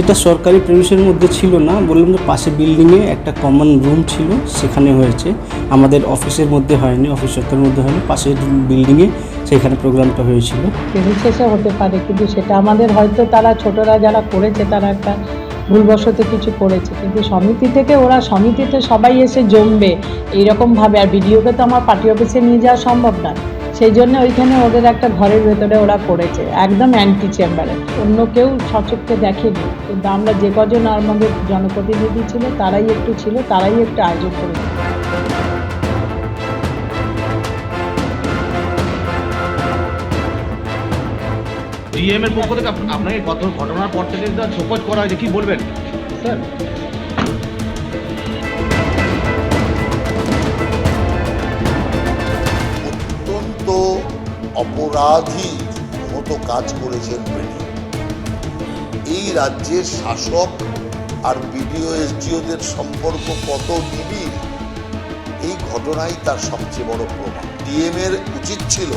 সেটা সরকারি প্রেমিসের মধ্যে ছিল না, বললাম যে পাশে বিল্ডিংয়ে একটা কমন রুম ছিল, সেখানে হয়েছে। আমাদের অফিসের মধ্যে হয়নি অফিস চত্বরের মধ্যে হয়নি পাশের বিল্ডিংয়ে সেখানে প্রোগ্রামটা হয়েছিল। বিশেষে হতে পারে, কিন্তু সেটা আমাদের হয়তো তারা ছোটরা যারা করেছে, তারা একটা ভুলবশত কিছু করেছে। কিন্তু সমিতি থেকে ওরা, সমিতিতে সবাই এসে জমবে। এইরকমভাবে, আর ভিডিওকে তো আমার পার্টি অফিসে নিয়ে যাওয়া সম্ভব না। সেই জন্য ওইখানে ওদের একটা ঘরের ভেতরে ওরা করেছে একদম অ্যান্টি চেম্বারে অন্য কেউ সচক্ষে দেখেনি। কিন্তু আমরা যে কজন আমাদের জনপ্রতিনিধি ছিল তারাই একটু ছিল তারাই একটু আয়োজন করেছে। ডিএম এর পক্ষ থেকে আপনাকে গত ঘটনার পর থেকে যা শোকজ করা হয়েছে কি বলবেন? স্যার অপরাধী মতো কাজ করেছেন ব্রিনি এই রাজ্যের শাসক আর বিডিও এসডিওদের সম্পর্ক কত নিবিড়, এই ঘটনাই তার সবচেয়ে বড় প্রমাণ। ডিএম এর উচিত ছিল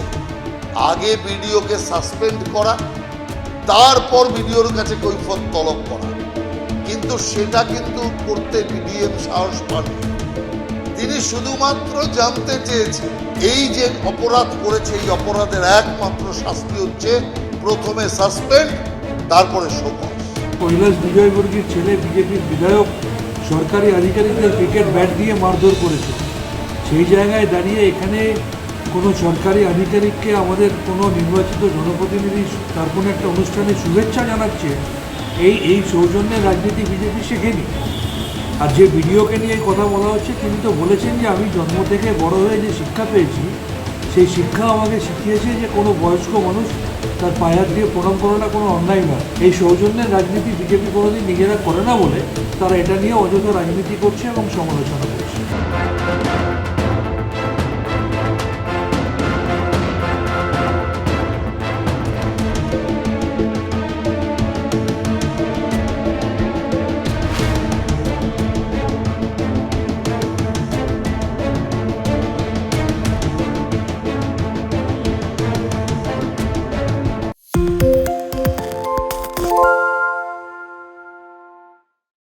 আগে বিডিওকে সাসপেন্ড করা, তারপর বিডিওর কাছে কৈফত তলব করা। কিন্তু সেটা কিন্তু করতে বিডিএম সাহস পাননি। তিনি শুধুমাত্র জানতে চেয়েছেন, এই যে অপরাধ করেছে, এই অপরাধের একমাত্র শাস্তি হচ্ছে প্রথমে সাসপেন্ড, তারপরে শোকজ কৈলাস বিজয়বর্গীর ছেলে, বিজেপির বিধায়ক, সরকারি আধিকারিকদের ক্রিকেট ব্যাট দিয়ে মারধর করেছে। সেই জায়গায় দাঁড়িয়ে এখানে কোনো সরকারি আধিকারিককে আমাদের কোনো নির্বাচিত জনপ্রতিনিধি তার কোনো একটা অনুষ্ঠানে শুভেচ্ছা জানাচ্ছে, এই এই সৌজন্যের রাজনীতি বিজেপি শেখেনি। আর যে ভিডিওকে নিয়ে কথা বলা হচ্ছে, তিনি তো বলেছেন যে আমি জন্ম থেকে বড় হয়ে যে শিক্ষা পেয়েছি, সেই শিক্ষা আমাকে শিখিয়েছে যে কোনো বয়স্ক মানুষ তার পায়ার দিয়ে প্রণাম করাটা কোনো অন্যায় নয়। এই সৌজন্যের রাজনীতি বিজেপি কোনোদিন নিজেরা করে না বলে তারা এটা নিয়ে অযথা রাজনীতি করছে এবং সমালোচনা করছে।